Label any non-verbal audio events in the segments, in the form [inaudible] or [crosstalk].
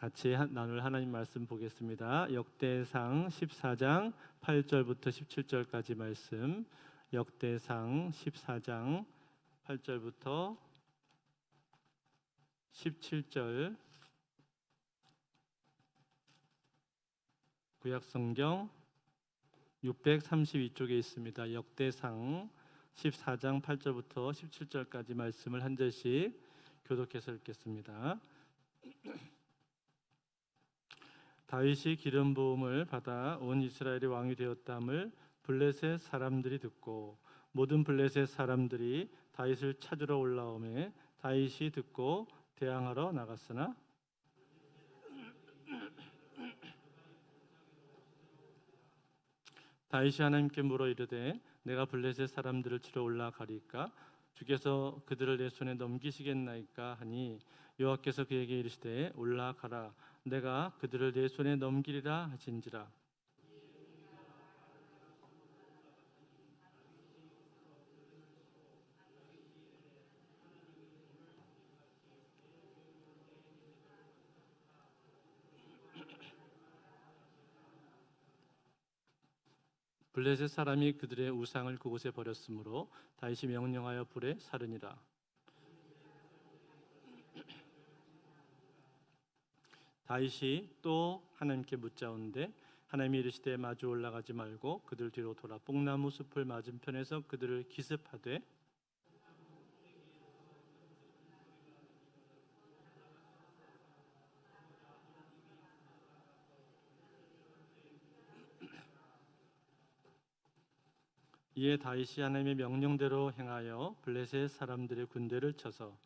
같이 하- 나눌 하나님 말씀 보겠습니다. 역대상 14장 8절부터 17절까지 말씀. 역대상 14장 8절부터 17절 구약 성경 632쪽에 있습니다. 역대상 14장 8절부터 17절까지 말씀을 한 절씩 교독해서 읽겠습니다. 다윗이 기름 부음을 받아 온 이스라엘의 왕이 되었담을 블레셋 사람들이 듣고 모든 블레셋 사람들이 다윗을 찾으러 올라오매 다윗이 듣고 대항하러 나갔으나 다윗이 하나님께 물어 이르되 내가 블레셋 사람들을 치러 올라가리까? 주께서 그들을 내 손에 넘기시겠나이까 하니 여호와께서 그에게 이르시되 올라가라 내가 그들을 내 손에 넘기리라 하신지라. 블레셋 사람이 그들의 우상을 그곳에 버렸으므로 다윗이 명령하여 불에 사르니라 다윗이 또 하나님께 묻자온데 하나님이 이르시되 마주 올라가지 말고 그들 뒤로 돌아 뽕나무 숲을 맞은편에서 그들을 기습하되 이에 다윗이 하나님의 명령대로 행하여 블레셋 사람들의 군대를 쳐서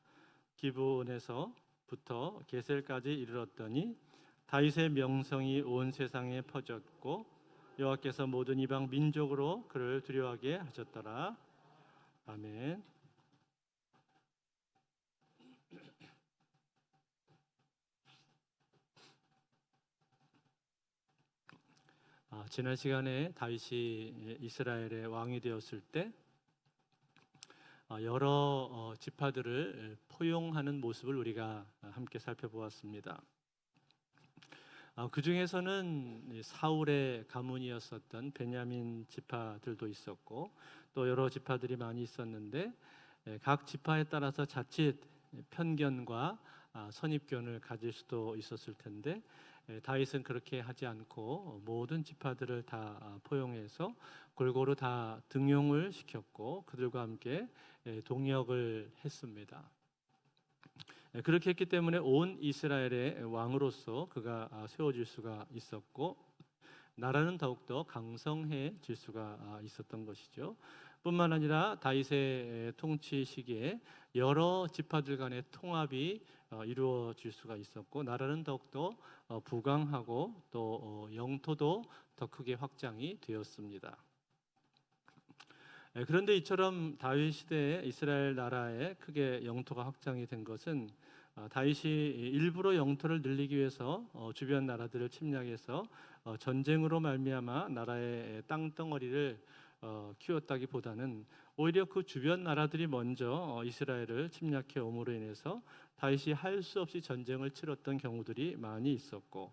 기브온에서 부터 게셀까지 이르렀더니 다윗의 명성이 온 세상에 퍼졌고 여호와께서 모든 이방 민족으로 그를 두려워하게 하셨더라. 아멘. 아, 지난 시간에 다윗이 이스라엘의 왕이 되었을 때 아, 여러 어, 지파들을 포용하는 모습을 우리가 함께 살펴보았습니다. 아, 그 중에서는 사울의 가문이었었던 베냐민 지파들도 있었고 또 여러 지파들이 많이 있었는데 예, 각 지파에 따라서 자칫 편견과 아, 선입견을 가질 수도 있었을 텐데 예, 다윗은 그렇게 하지 않고 모든 지파들을 다 아, 포용해서 골고루 다 등용을 시켰고 그들과 함께 예, 동역을 했습니다. 예, 그렇게 했기 때문에 온 이스라엘의 왕으로서 그가 아, 세워질 수가 있었고 나라는 더욱더 강성해질 수가 아, 있었던 것이죠. 뿐만 아니라 다윗의 통치 시기에 여러 지파들 간의 통합이 어, 이루어질 수가 있었고 나라는 더욱더 어, 부강하고 또 어, 영토도 더 크게 확장이 되었습니다. 예, 그런데 이처럼 다윗 시대에 이스라엘 나라에 크게 영토가 확장이 된 것은 어, 다윗이 일부러 영토를 늘리기 위해서 어, 주변 나라들을 침략해서 어, 전쟁으로 말미암아 나라의 땅덩어리를 어, 키웠다기보다는 오히려 그 주변 나라들이 먼저 어, 이스라엘을 침략해 옴으로 인해서 다윗이 할 수 없이 전쟁을 치렀던 경우들이 많이 있었고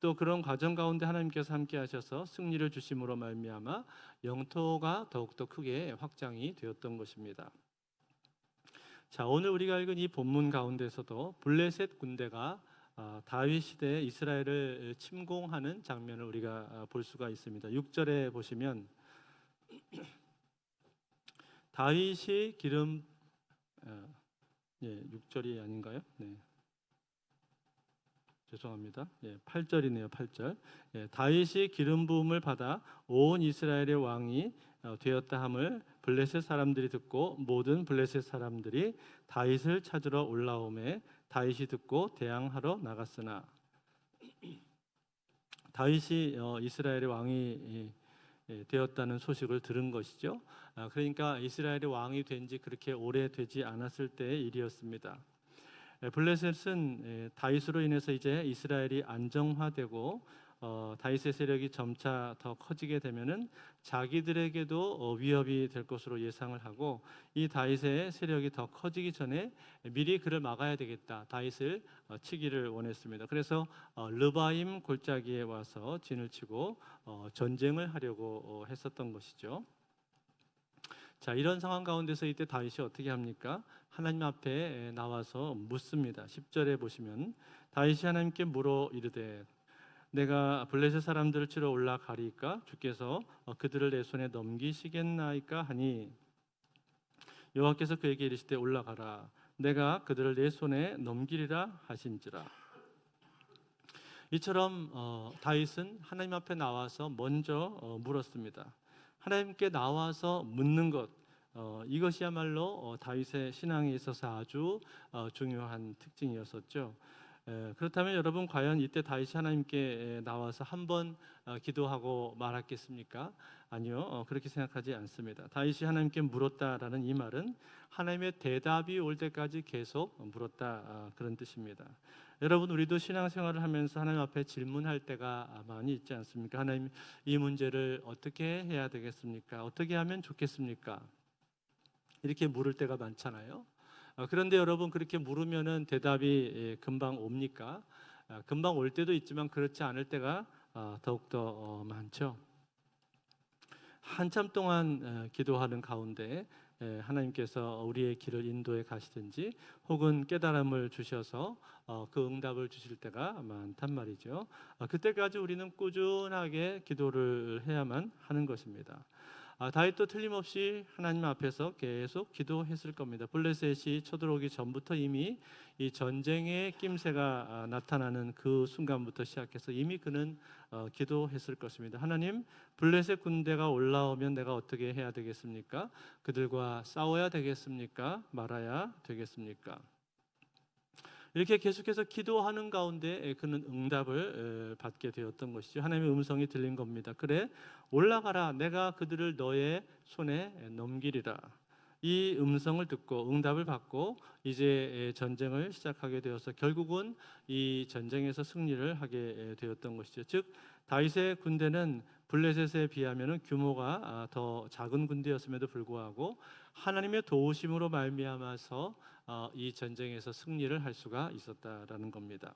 또 그런 과정 가운데 하나님께서 함께 하셔서 승리를 주심으로 말미암아 영토가 더욱더 크게 확장이 되었던 것입니다. 자, 오늘 우리가 읽은 이 본문 가운데서도 블레셋 군대가 아, 다윗 시대 이스라엘을 침공하는 장면을 우리가 아, 볼 수가 있습니다. 6절에 보시면 [clears throat] 다윗이 기름 어, 예, 6절이 아닌가요? 네. 죄송합니다. 예, 8절이네요. 8절. 예, 다윗이 기름 부음을 받아 온 이스라엘의 왕이 어, 되었다 함을 블레셋 사람들이 듣고 모든 블레셋 사람들이 다윗을 찾으러 올라오매 다윗이 듣고 대항하러 나갔으나 다윗이 어, 이스라엘의 왕이 예, 예, 되었다는 소식을 들은 것이죠. 아, 그러니까 이스라엘의 왕이 된 지 그렇게 오래 되지 않았을 때의 일이었습니다. 예, 블레셋은 예, 다윗으로 인해서 이제 이스라엘이 안정화되고 어, 다윗의 세력이 점차 더 커지게 되면은 자기들에게도 어, 위협이 될 것으로 예상을 하고 이 다윗의 세력이 더 커지기 전에 미리 그를 막아야 되겠다. 다윗을 어, 치기를 원했습니다. 그래서 어, 르바임 골짜기에 와서 진을 치고 어, 전쟁을 하려고 어, 했었던 것이죠. 자 이런 상황 가운데서 이때 다윗이 어떻게 합니까? 하나님 앞에 나와서 묻습니다. 10절에 보시면 다윗이 하나님께 물어 이르되 내가 블레셋 사람들을 치러 올라가리까 주께서 어, 그들을 내 손에 넘기시겠나이까 하니 여호와께서 그에게 이르시되 올라가라 내가 그들을 내 손에 넘기리라 하신지라 이처럼 어, 다윗은 하나님 앞에 나와서 먼저 어, 물었습니다. 하나님께 나와서 묻는 것 어, 이것이야말로 어, 다윗의 신앙에 있어서 아주 어, 중요한 특징이었었죠. 에, 그렇다면 여러분 과연 이때 다윗이 하나님께 에, 나와서 한번 어, 기도하고 말았겠습니까? 아니요, 어, 그렇게 생각하지 않습니다. 다윗이 하나님께 물었다라는 이 말은 하나님의 대답이 올 때까지 계속 물었다 아, 그런 뜻입니다. 여러분 우리도 신앙생활을 하면서 하나님 앞에 질문할 때가 많이 있지 않습니까? 하나님 이 문제를 어떻게 해야 되겠습니까? 어떻게 하면 좋겠습니까? 이렇게 물을 때가 많잖아요. 어, 그런데 여러분 그렇게 물으면은 대답이 예, 금방 옵니까? 아, 금방 올 때도 있지만 그렇지 않을 때가 아, 더욱더 어, 많죠. 한참 동안 어, 기도하는 가운데 예, 하나님께서 우리의 길을 인도해 가시든지 혹은 깨달음을 주셔서 어, 그 응답을 주실 때가 많단 말이죠. 어, 그때까지 우리는 꾸준하게 기도를 해야만 하는 것입니다. 아, 다윗도 틀림없이 하나님 앞에서 계속 기도했을 겁니다. 블레셋이 쳐들어오기 전부터 이미 이 전쟁의 낌새가 아, 나타나는 그 순간부터 시작해서 이미 그는 어, 기도했을 것입니다. 하나님, 블레셋 군대가 올라오면 내가 어떻게 해야 되겠습니까? 그들과 싸워야 되겠습니까? 말아야 되겠습니까? 이렇게 계속해서 기도하는 가운데 그는 응답을 에, 받게 되었던 것이죠. 하나님의 음성이 들린 겁니다. 그래 올라가라. 내가 그들을 너의 손에 넘기리라. 이 음성을 듣고 응답을 받고 이제 전쟁을 시작하게 되어서 결국은 이 전쟁에서 승리를 하게 되었던 것이죠. 즉 다윗의 군대는 블레셋에 비하면 규모가 아, 더 작은 군대였음에도 불구하고 하나님의 도우심으로 말미암아서 어, 이 전쟁에서 승리를 할 수가 있었다라는 겁니다.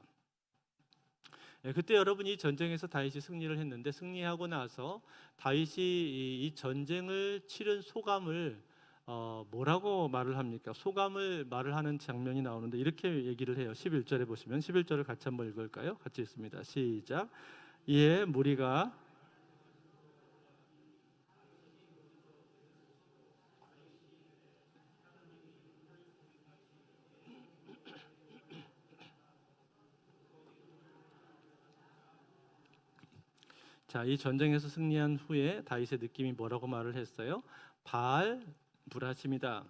예, 그때 여러분이 전쟁에서 다윗이 승리를 했는데 승리하고 나서 다윗이 이, 이 전쟁을 치른 소감을 어, 뭐라고 말을 합니까? 소감을 말을 하는 장면이 나오는데 이렇게 얘기를 해요. 11절에 보시면 11절을 같이 한번 읽을까요? 같이 읽습니다. 시작. 이에 무리가 자, 이 전쟁에서 승리한 후에 다윗의 느낌이 뭐라고 말을 했어요? 바알 불하심이다.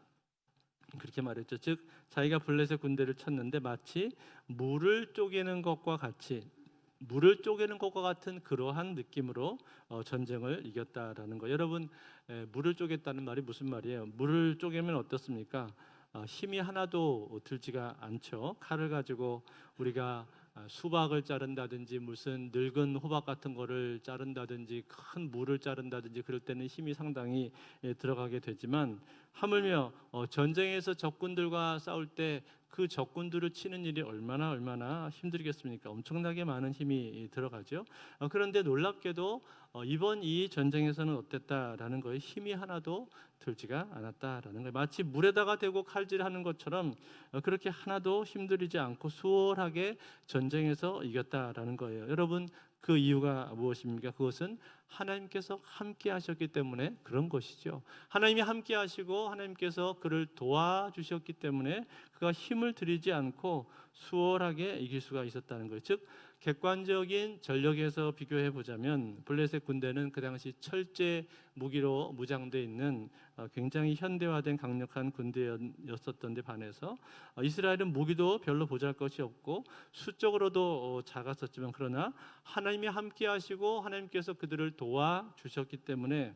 그렇게 말했죠. 즉 자기가 블레셋 군대를 쳤는데 마치 물을 쪼개는 것과 같이 물을 쪼개는 것과 같은 그러한 느낌으로 어, 전쟁을 이겼다라는 거. 여러분 에, 물을 쪼갰다는 말이 무슨 말이에요? 물을 쪼개면 어떻습니까? 어, 힘이 하나도 들지가 않죠. 칼을 가지고 우리가 아, 수박을 자른다든지 무슨 늙은 호박 같은 거를 자른다든지 큰 물을 자른다든지 그럴 때는 힘이 상당히 예, 들어가게 되지만 하물며 어, 전쟁에서 적군들과 싸울 때 그 적군들을 치는 일이 얼마나 얼마나 힘들겠습니까? 엄청나게 많은 힘이 들어가죠. 어, 그런데 놀랍게도 어, 이번 이 전쟁에서는 어땠다라는 거에 힘이 하나도 들지가 않았다라는 거예요. 마치 물에다가 대고 칼질하는 것처럼 어, 그렇게 하나도 힘들이지 않고 수월하게 전쟁에서 이겼다라는 거예요. 여러분 그 이유가 무엇입니까? 그것은 하나님께서 함께 하셨기 때문에 그런 것이죠. 하나님이 함께 하시고 하나님께서 그를 도와주셨기 때문에 그가 힘을 들이지 않고 수월하게 이길 수가 있었다는 거예요. 즉 객관적인 전력에서 비교해 보자면 블레셋 군대는 그 당시 철제 무기로 무장돼 있는 어, 굉장히 현대화된 강력한 군대였었던 데 반해서 어, 이스라엘은 무기도 별로 보잘 것이 없고 수적으로도 어, 작았었지만 그러나 하나님이 함께 하시고 하나님께서 그들을 도와 주셨기 때문에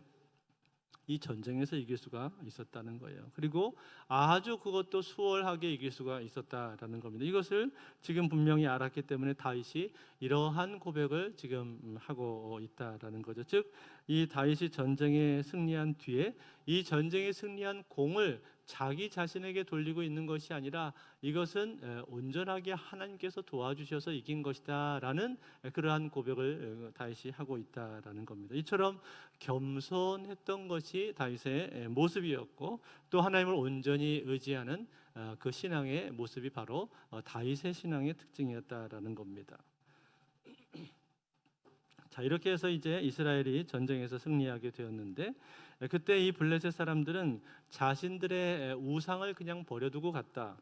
이 전쟁에서 이길 수가 있었다는 거예요. 그리고 아주 그것도 수월하게 이길 수가 있었다라는 겁니다. 이것을 지금 분명히 알았기 때문에 다윗이 이러한 고백을 지금 하고 있다라는 거죠. 즉, 이 다윗이 전쟁에 승리한 뒤에 이 전쟁에 승리한 공을 자기 자신에게 돌리고 있는 것이 아니라 이것은 에, 온전하게 하나님께서 도와주셔서 이긴 것이다라는 에, 그러한 고백을 에, 다윗이 하고 있다라는 겁니다. 이처럼 겸손했던 것이 다윗의 에, 모습이었고 또 하나님을 온전히 의지하는 어, 그 신앙의 모습이 바로 어, 다윗의 신앙의 특징이었다라는 겁니다. 자 이렇게 해서 이제 이스라엘이 전쟁에서 승리하게 되었는데 에, 그때 이 블레셋 사람들은 자신들의 에, 우상을 그냥 버려두고 갔다.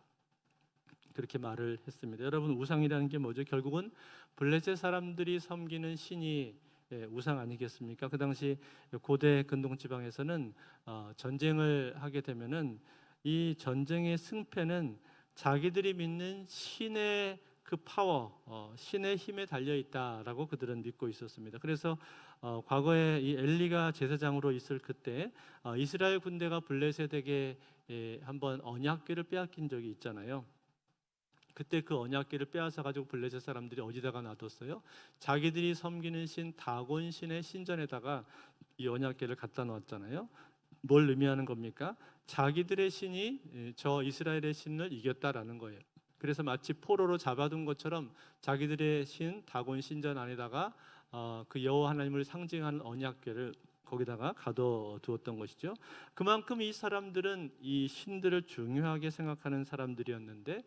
그렇게 말을 했습니다. 여러분 우상이라는 게 뭐죠? 결국은 블레셋 사람들이 섬기는 신이 예, 우상 아니겠습니까? 그 당시 고대 근동 지방에서는 어, 전쟁을 하게 되면은 이 전쟁의 승패는 자기들이 믿는 신의 그 파워, 어, 신의 힘에 달려 있다라고 그들은 믿고 있었습니다. 그래서 어, 과거에 이 엘리가 제사장으로 있을 그때 어, 이스라엘 군대가 블레셋에게 예, 한번 언약궤를 빼앗긴 적이 있잖아요. 그때 그 언약궤를 빼앗아 가지고 블레셋 사람들이 어디다가 놔뒀어요? 자기들이 섬기는 신 다곤 신의 신전에다가 이 언약궤를 갖다 놓았잖아요. 뭘 의미하는 겁니까? 자기들의 신이 예, 저 이스라엘의 신을 이겼다라는 거예요. 그래서 마치 포로로 잡아둔 것처럼 자기들의 신 다곤 신전 안에다가 어, 그 여호와 하나님을 상징하는 언약궤를 거기다가 가둬두었던 것이죠. 그만큼 이 사람들은 이 신들을 중요하게 생각하는 사람들이었는데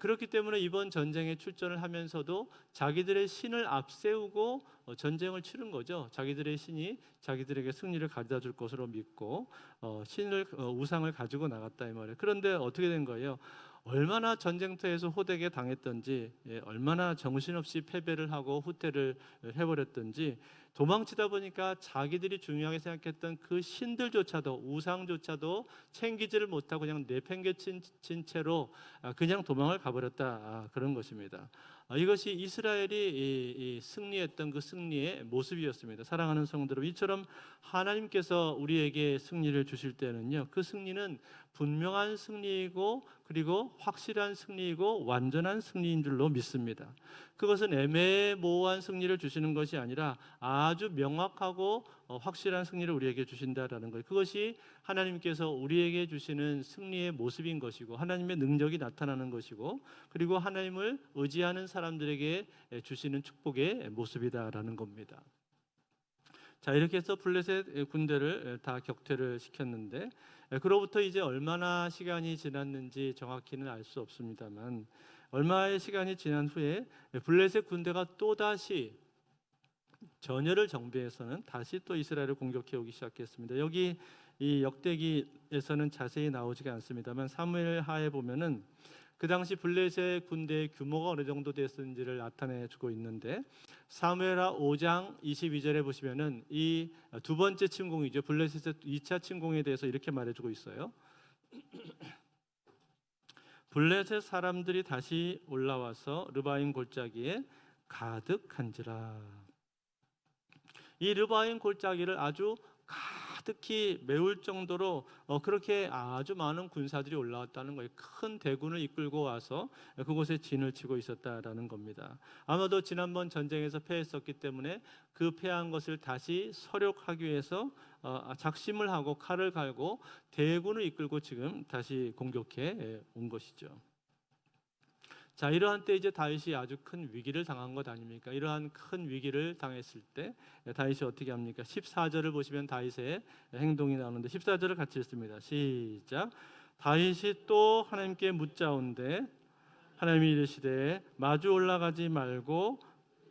그렇기 때문에 이번 전쟁에 출전을 하면서도 자기들의 신을 앞세우고 어, 전쟁을 치른 거죠. 자기들의 신이 자기들에게 승리를 가져다 줄 것으로 믿고 어, 신을 어, 우상을 가지고 나갔다 이 말이에요. 그런데 어떻게 된 거예요? 얼마나 전쟁터에서 호되게 당했던지, 예, 얼마나 정신없이 패배를 하고 후퇴를 해버렸던지 도망치다 보니까 자기들이 중요하게 생각했던 그 신들조차도 우상조차도 챙기지를 못하고 그냥 내팽개친 친 채로 아, 그냥 도망을 가버렸다 아, 그런 것입니다. 아, 이것이 이스라엘이 승리했던 그 승리의 모습이었습니다. 사랑하는 성도 여러분, 이처럼 하나님께서 우리에게 승리를 주실 때는요, 그 승리는 분명한 승리이고 그리고 확실한 승리이고 완전한 승리인 줄로 믿습니다. 그것은 애매모호한 승리를 주시는 것이 아니라 아주 명확하고 어, 확실한 승리를 우리에게 주신다라는 거예요. 그것이 하나님께서 우리에게 주시는 승리의 모습인 것이고 하나님의 능력이 나타나는 것이고 그리고 하나님을 의지하는 사람들에게 주시는 축복의 모습이다라는 겁니다. 자 이렇게 해서 블레셋 군대를 다 격퇴를 시켰는데 그로부터 이제 얼마나 시간이 지났는지 정확히는 알 수 없습니다만 얼마의 시간이 지난 후에 블레셋 군대가 또 다시 전열을 정비해서는 다시 또 이스라엘을 공격해 오기 시작했습니다. 여기 이 역대기에서는 자세히 나오지가 않습니다만 사무엘 하에 보면은 그 당시 블레셋 군대의 규모가 어느 정도 됐는지를 나타내 주고 있는데 사무엘하 5장 22절에 보시면은 이 두 번째 침공이죠. 블레셋의 2차 침공에 대해서 이렇게 말해 주고 있어요. [clears throat] 블레셋 사람들이 다시 올라와서 르바임 골짜기에 가득한지라. 이 르바임 골짜기를 아주 가 득히 메울 정도로 어, 그렇게 아주 많은 군사들이 올라왔다는 거예요. 큰 대군을 이끌고 와서 그곳에 진을 치고 있었다라는 겁니다. 아마도 지난번 전쟁에서 패했었기 때문에 그 패한 것을 다시 서력하기 위해서 어, 작심을 하고 칼을 갈고 대군을 이끌고 지금 다시 공격해 온 것이죠. 자 이러한 때 이제 다윗이 아주 큰 위기를 당한 것 아닙니까? 이러한 큰 위기를 당했을 때 다윗이 어떻게 합니까? 14절을 보시면 다윗의 행동이 나오는데 14절을 같이 읽습니다. 시작. 다윗이 또 하나님께 묻자온데 하나님이 이르시되 마주 올라가지 말고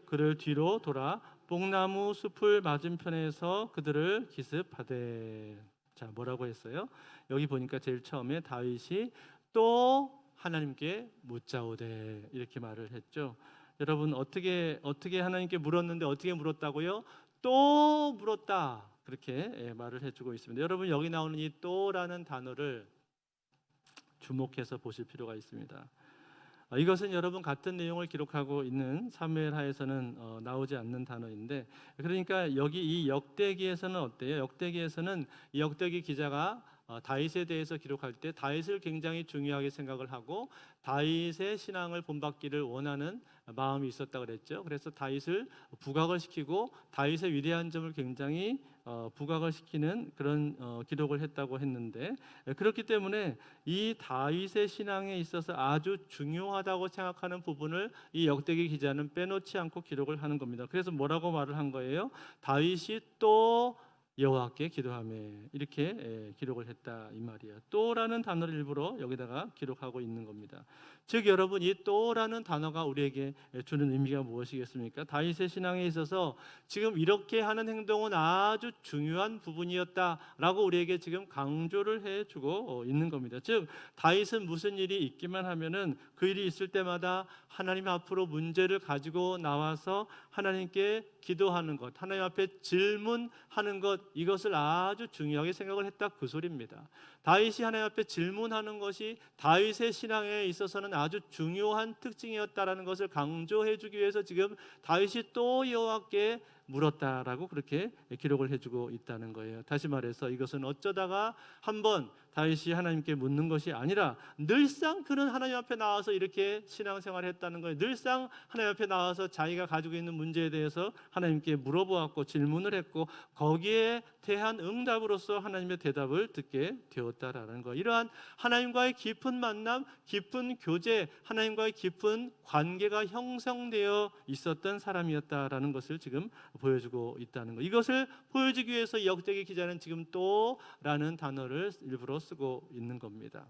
그를 뒤로 돌아 뽕나무 숲을 맞은편에서 그들을 기습하되 자 뭐라고 했어요? 여기 보니까 제일 처음에 다윗이 또 하나님께 묻자오되 이렇게 말을 했죠. 여러분 어떻게 어떻게 하나님께 물었는데 어떻게 물었다고요? 또 물었다 그렇게 예, 말을 해주고 있습니다. 여러분 여기 나오는 이 또라는 단어를 주목해서 보실 필요가 있습니다. 어, 이것은 여러분 같은 내용을 기록하고 있는 사무엘하에서는 어, 나오지 않는 단어인데 그러니까 여기 이 역대기에서는 어때요? 역대기에서는 이 역대기 기자가 어, 다윗에 대해서 기록할 때 다윗을 굉장히 중요하게 생각을 하고 다윗의 신앙을 본받기를 원하는 마음이 있었다 그랬죠. 그래서 다윗을 부각을 시키고 다윗의 위대한 점을 굉장히 어, 부각을 시키는 그런 어, 기록을 했다고 했는데 예, 그렇기 때문에 이 다윗의 신앙에 있어서 아주 중요하다고 생각하는 부분을 이 역대기 기자는 빼놓지 않고 기록을 하는 겁니다. 그래서 뭐라고 말을 한 거예요? 다윗이 또 여호와께 기도하며 이렇게 예, 기록을 했다 이 말이에요. 또라는 단어를 일부러 여기다가 기록하고 있는 겁니다. 즉 여러분 이 또라는 단어가 우리에게 주는 의미가 무엇이겠습니까? 다윗의 신앙에 있어서 지금 이렇게 하는 행동은 아주 중요한 부분이었다라고 우리에게 지금 강조를 해주고 어, 있는 겁니다. 즉 다윗은 무슨 일이 있기만 하면은 그 일이 있을 때마다 하나님 앞으로 문제를 가지고 나와서 하나님께 기도하는 것, 하나님 앞에 질문하는 것 이것을 아주 중요하게 생각을 했다 그 소리입니다. 다윗이 하나님 앞에 질문하는 것이 다윗의 신앙에 있어서는 아주 중요한 특징이었다라는 것을 강조해 주기 위해서 지금 다윗이 또 여호와께 물었다라고 그렇게 기록을 해 주고 있다는 거예요. 다시 말해서 이것은 어쩌다가 한번 다윗이 하나님께 묻는 것이 아니라 늘상 그는 하나님 앞에 나와서 이렇게 신앙생활을 했다는 거예요. 늘상 하나님 앞에 나와서 자기가 가지고 있는 문제에 대해서 하나님께 물어보았고 질문을 했고 거기에 대한 응답으로서 하나님의 대답을 듣게 되었다라는 거. 이러한 하나님과의 깊은 만남, 깊은 교제, 하나님과의 깊은 관계가 형성되어 있었던 사람이었다라는 것을 지금 보여주고 있다는 거. 이것을 보여주기 위해서 이 역대기 기자는 지금 또라는 단어를 일부러 쓰고 있는 겁니다.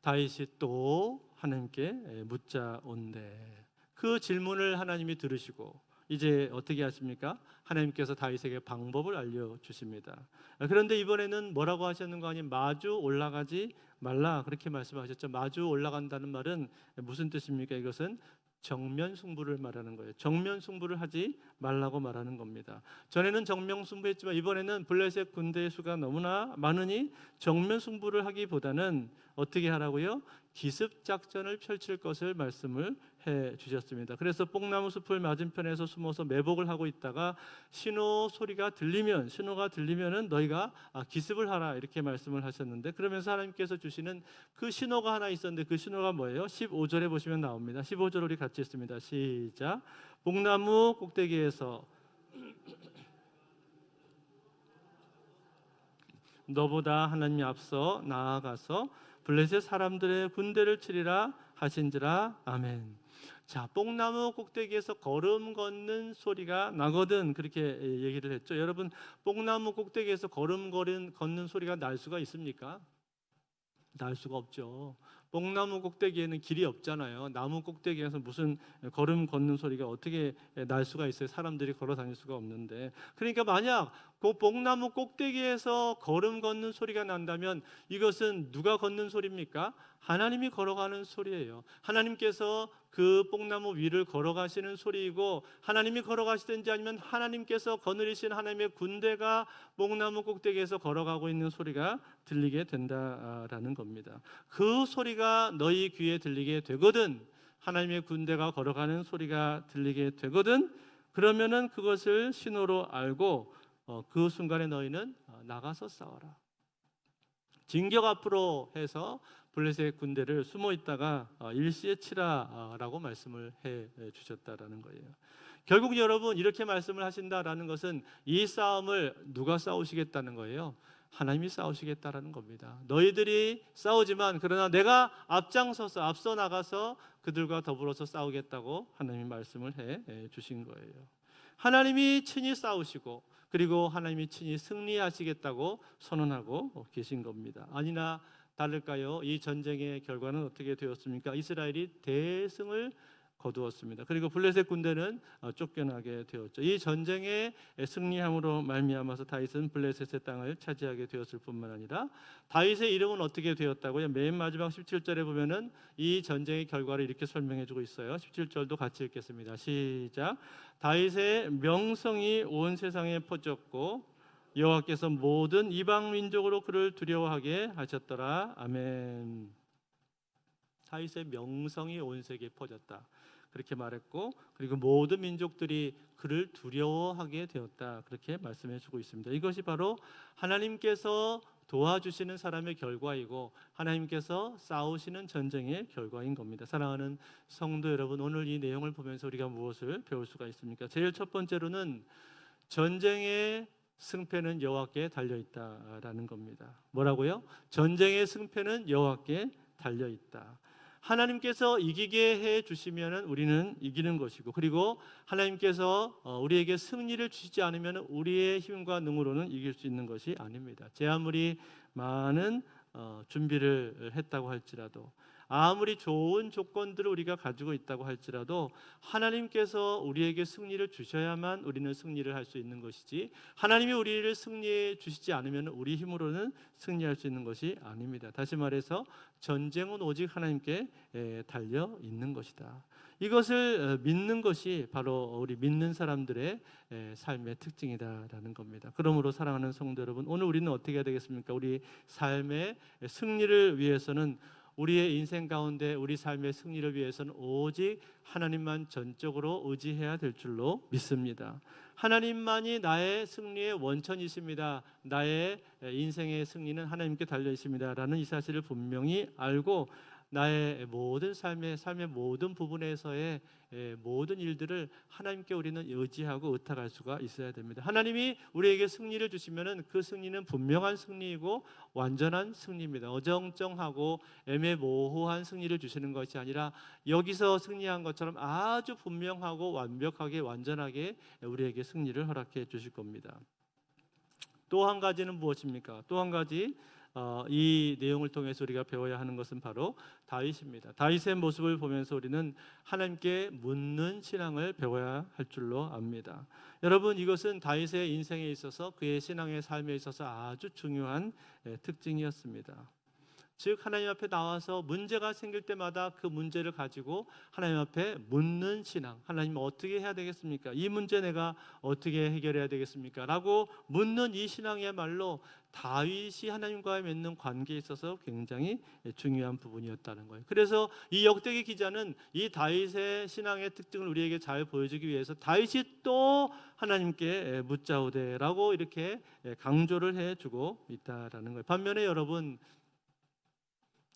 다윗이 또 하나님께 묻자온대. 그 질문을 하나님이 들으시고 이제 어떻게 하십니까? 하나님께서 다윗에게 방법을 알려 주십니다. 그런데 이번에는 뭐라고 하셨는가 하니 마주 올라가지 말라 그렇게 말씀하셨죠. 마주 올라간다는 말은 무슨 뜻입니까? 이것은 정면 승부를 말하는 거예요. 정면 승부를 하지 말라고 말하는 겁니다. 전에는 정면 승부했지만 이번에는 블레셋 군대의 수가 너무나 많으니 정면 승부를 하기보다는 어떻게 하라고요? 기습 작전을 펼칠 것을 말씀을 해 주셨습니다. 그래서 뽕나무 숲을 맞은편에서 숨어서 매복을 하고 있다가 신호 소리가 들리면 신호가 들리면은 너희가 아, 기습을 하라 이렇게 말씀을 하셨는데 그러면서 하나님께서 주시는 그 신호가 하나 있었는데 그 신호가 뭐예요? 15절에 보시면 나옵니다. 15절 우리 같이 읽습니다. 시작. 뽕나무 꼭대기에서 너보다 하나님이 앞서 나아가서 블레셋 사람들의 군대를 치리라 하신지라 아멘. 자, 뽕나무 꼭대기에서 걸음 걷는 소리가 나거든 그렇게 얘기를 했죠. 여러분, 뽕나무 꼭대기에서 걸음 걸은 걷는 소리가 날 수가 있습니까? 날 수가 없죠. 뽕나무 꼭대기에는 길이 없잖아요. 나무 꼭대기에서 무슨 걸음 걷는 소리가 어떻게 날 수가 있어요? 사람들이 걸어 다닐 수가 없는데. 그러니까 만약 그 뽕나무 꼭대기에서 걸음 걷는 소리가 난다면 이것은 누가 걷는 소리입니까? 하나님이 걸어가는 소리예요. 하나님께서 그 뽕나무 위를 걸어가시는 소리이고 하나님이 걸어가시든지 아니면 하나님께서 거느리신 하나님의 군대가 뽕나무 꼭대기에서 걸어가고 있는 소리가 들리게 된다라는 겁니다. 그 소리가 너희 귀에 들리게 되거든 하나님의 군대가 걸어가는 소리가 들리게 되거든 그러면은 그것을 신호로 알고 어, 그 순간에 너희는 어, 나가서 싸워라. 진격 앞으로 해서 블레셋 군대를 숨어 있다가 어, 일시에 치라라고 말씀을 해 주셨다라는 거예요. 결국 여러분 이렇게 말씀을 하신다라는 것은 이 싸움을 누가 싸우시겠다는 거예요. 하나님이 싸우시겠다라는 겁니다. 너희들이 싸우지만 그러나 내가 앞장서서 앞서 나가서 그들과 더불어서 싸우겠다고 하나님이 말씀을 해 주신 거예요. 하나님이 친히 싸우시고 그리고 하나님이 친히 승리하시겠다고 선언하고 계신 겁니다. 아니나 다를까요? 이 전쟁의 결과는 어떻게 되었습니까? 이스라엘이 대승을 거두었습니다. 그리고 블레셋 군대는 어, 쫓겨나게 되었죠. 이 전쟁의 승리함으로 말미암아서 다윗은 블레셋의 땅을 차지하게 되었을 뿐만 아니라 다윗의 이름은 어떻게 되었다고요? 맨 마지막 17절에 보면은 이 전쟁의 결과를 이렇게 설명해 주고 있어요. 17절도 같이 읽겠습니다. 시작. 다윗의 명성이 온 세상에 퍼졌고 여호와께서 모든 이방 민족으로 그를 두려워하게 하셨더라. 아멘. 다윗의 명성이 온 세계에 퍼졌다. 그렇게 말했고 그리고 모든 민족들이 그를 두려워하게 되었다. 그렇게 말씀해 주고 있습니다. 이것이 바로 하나님께서 도와주시는 사람의 결과이고 하나님께서 싸우시는 전쟁의 결과인 겁니다. 사랑하는 성도 여러분, 오늘 이 내용을 보면서 우리가 무엇을 배울 수가 있습니까? 제일 첫 번째로는 전쟁의 승패는 여호와께 달려 있다라는 겁니다. 뭐라고요? 전쟁의 승패는 여호와께 달려 있다. 하나님께서 이기게 해 주시면은 우리는 이기는 것이고 그리고 하나님께서 어, 우리에게 승리를 주시지 않으면 우리의 힘과 능으로는 이길 수 있는 것이 아닙니다. 제 아무리 많은 어, 준비를 했다고 할지라도 아무리 좋은 조건들을 우리가 가지고 있다고 할지라도 하나님께서 우리에게 승리를 주셔야만 우리는 승리를 할 수 있는 것이지 하나님이 우리를 승리해 주시지 않으면 우리 힘으로는 승리할 수 있는 것이 아닙니다. 다시 말해서 전쟁은 오직 하나님께 에, 달려 있는 것이다. 이것을 어, 믿는 것이 바로 우리 믿는 사람들의 에, 삶의 특징이다라는 겁니다. 그러므로 사랑하는 성도 여러분, 오늘 우리는 어떻게 해야 되겠습니까? 우리 삶의 승리를 위해서는 우리의 인생 가운데 우리 삶의 승리를 위해서는 오직 하나님만 전적으로 의지해야 될 줄로 믿습니다. 하나님만이 나의 승리의 원천이십니다. 나의 인생의 승리는 하나님께 달려 있습니다라는 이 사실을 분명히 알고 나의 모든 삶의 삶의 모든 부분에서의 예, 모든 일들을 하나님께 우리는 의지하고 의탁할 수가 있어야 됩니다. 하나님이 우리에게 승리를 주시면은 그 승리는 분명한 승리이고 완전한 승리입니다. 어정쩡하고 애매모호한 승리를 주시는 것이 아니라 여기서 승리한 것처럼 아주 분명하고 완벽하게 완전하게 우리에게 승리를 허락해 주실 겁니다. 또 한 가지는 무엇입니까? 또 한 가지 어, 이 내용을 통해서 우리가 배워야 하는 것은 바로 다윗입니다. 다윗의 모습을 보면서 우리는 하나님께 묻는 신앙을 배워야 할 줄로 압니다. 여러분 이것은 다윗의 인생에 있어서 그의 신앙의 삶에 있어서 아주 중요한 예, 특징이었습니다. 즉 하나님 앞에 나와서 문제가 생길 때마다 그 문제를 가지고 하나님 앞에 묻는 신앙. 하나님 어떻게 해야 되겠습니까? 이 문제 내가 어떻게 해결해야 되겠습니까? 라고 묻는 이 신앙이야말로 다윗이 하나님과의 맺는 관계에 있어서 굉장히 중요한 부분이었다는 거예요. 그래서 이 역대기 기자는 이 다윗의 신앙의 특징을 우리에게 잘 보여주기 위해서 다윗이 또 하나님께 묻자오되라고 이렇게 강조를 해주고 있다라는 거예요. 반면에 여러분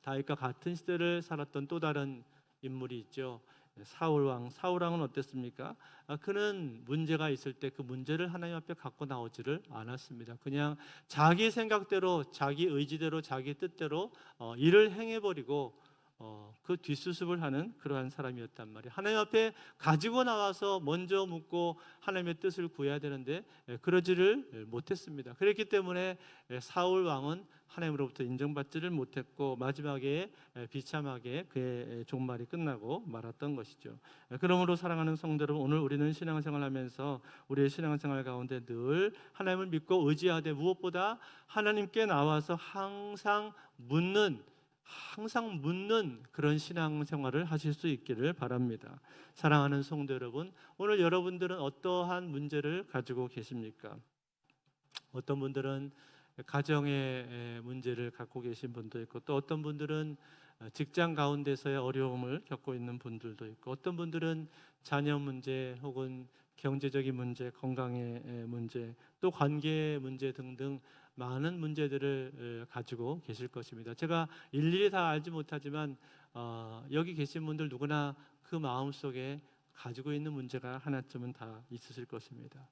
다윗과 같은 시대를 살았던 또 다른 인물이 있죠. 사울 왕. 사울 왕은 어땠습니까? 아, 그는 문제가 있을 때 그 문제를 하나님 앞에 갖고 나오지를 않았습니다. 그냥 자기 생각대로, 자기 의지대로, 자기 뜻대로 어, 일을 행해 버리고 어, 그 뒷수습을 하는 그러한 사람이었단 말이에요. 하나님 앞에 가지고 나와서 먼저 묻고 하나님의 뜻을 구해야 되는데 예, 그러지를 못했습니다. 그렇기 때문에 예, 사울 왕은 하나님으로부터 인정받지를 못했고 마지막에 예, 비참하게 그의 종말이 끝나고 말았던 것이죠. 예, 그러므로 사랑하는 성도 여러분 오늘 우리는 신앙생활하면서 우리의 신앙생활 가운데 늘 하나님을 믿고 의지하되 무엇보다 하나님께 나와서 항상 묻는 항상 묻는 그런 신앙생활을 하실 수 있기를 바랍니다. 사랑하는 성도 여러분, 오늘 여러분들은 어떠한 문제를 가지고 계십니까? 어떤 분들은 가정의 문제를 갖고 계신 분도 있고 또 어떤 분들은 직장 가운데서의 어려움을 겪고 있는 분들도 있고 어떤 분들은 자녀 문제 혹은 경제적인 문제, 건강의 문제, 또 관계 문제 등등 많은 문제들을 가지고 계실 것입니다. 제가 일일이 다 알지 못하지만 어, 여기 계신 분들 누구나 그 마음 속에 가지고 있는 문제가 하나쯤은 다 있으실 것입니다.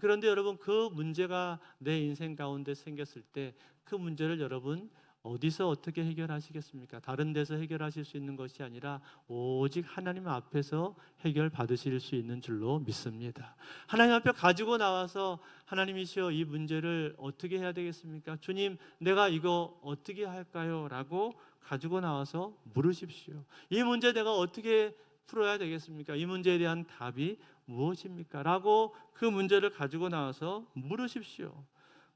그런데 여러분 그 문제가 내 인생 가운데 생겼을 때 그 문제를 여러분 어디서 어떻게 해결하시겠습니까? 다른 데서 해결하실 수 있는 것이 아니라 오직 하나님 앞에서 해결 받으실 수 있는 줄로 믿습니다. 하나님 앞에 가지고 나와서 하나님이시여 이 문제를 어떻게 해야 되겠습니까? 주님, 내가 이거 어떻게 할까요? 라고 가지고 나와서 물으십시오. 이 문제 내가 어떻게 풀어야 되겠습니까? 이 문제에 대한 답이 무엇입니까? 라고 그 문제를 가지고 나와서 물으십시오.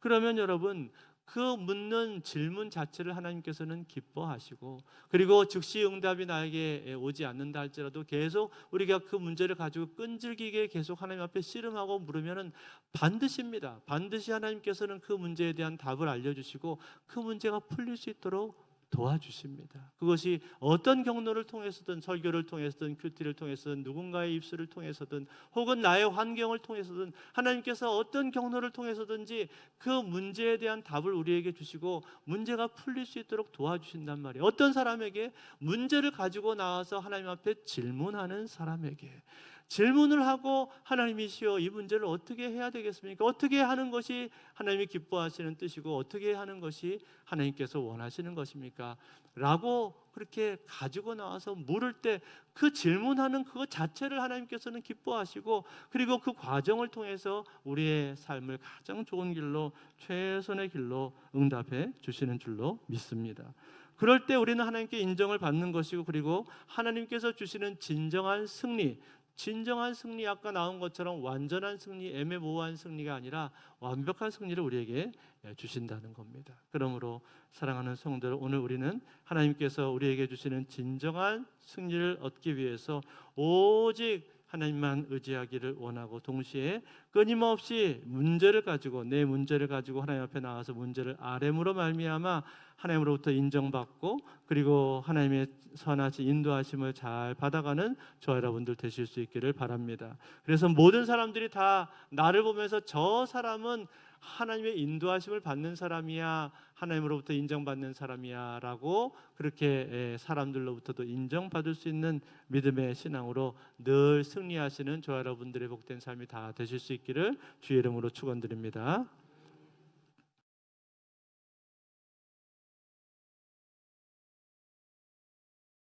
그러면 여러분 그 묻는 질문 자체를 하나님께서는 기뻐하시고 그리고 즉시 응답이 나에게 오지 않는다 할지라도 계속 우리가 그 문제를 가지고 끈질기게 계속 하나님 앞에 씨름하고 물으면은 반드시입니다. 반드시 하나님께서는 그 문제에 대한 답을 알려 주시고 그 문제가 풀릴 수 있도록 도와주십니다. 그것이 어떤 경로를 통해서든 설교를 통해서든 큐티를 통해서든 누군가의 입술을 통해서든 혹은 나의 환경을 통해서든 하나님께서 어떤 경로를 통해서든지 그 문제에 대한 답을 우리에게 주시고 문제가 풀릴 수 있도록 도와주신단 말이에요. 어떤 사람에게 문제를 가지고 나와서 하나님 앞에 질문하는 사람에게 질문을 하고 하나님이시여 이 문제를 어떻게 해야 되겠습니까? 어떻게 하는 것이 하나님이 기뻐하시는 뜻이고 어떻게 하는 것이 하나님께서 원하시는 것입니까? 라고 그렇게 가지고 나와서 물을 때 그 질문하는 그것 자체를 하나님께서는 기뻐하시고 그리고 그 과정을 통해서 우리의 삶을 가장 좋은 길로 최선의 길로 응답해 주시는 줄로 믿습니다. 그럴 때 우리는 하나님께 인정을 받는 것이고 그리고 하나님께서 주시는 진정한 승리 진정한 승리 아까 나온 것처럼 완전한 승리, 애매모호한 승리가 아니라 완벽한 승리를 우리에게 주신다는 겁니다. 그러므로 사랑하는 성도들 오늘 우리는 하나님께서 우리에게 주시는 진정한 승리를 얻기 위해서 오직 하나님만 의지하기를 원하고 동시에 끊임없이 문제를 가지고 내 문제를 가지고 하나님 앞에 나와서 문제를 아뢰므로 말미암아 하나님으로부터 인정받고 그리고 하나님의 선하신 인도하심을 잘 받아가는 저 여러분들 되실 수 있기를 바랍니다. 그래서 모든 사람들이 다 나를 보면서 저 사람은 하나님의 인도하심을 받는 사람이야 하나님으로부터 인정받는 사람이야라고 그렇게 에, 사람들로부터도 인정받을 수 있는 믿음의 신앙으로 늘 승리하시는 저 여러분들의 복된 삶이 다 되실 수 있기를 주의 이름으로 축원드립니다.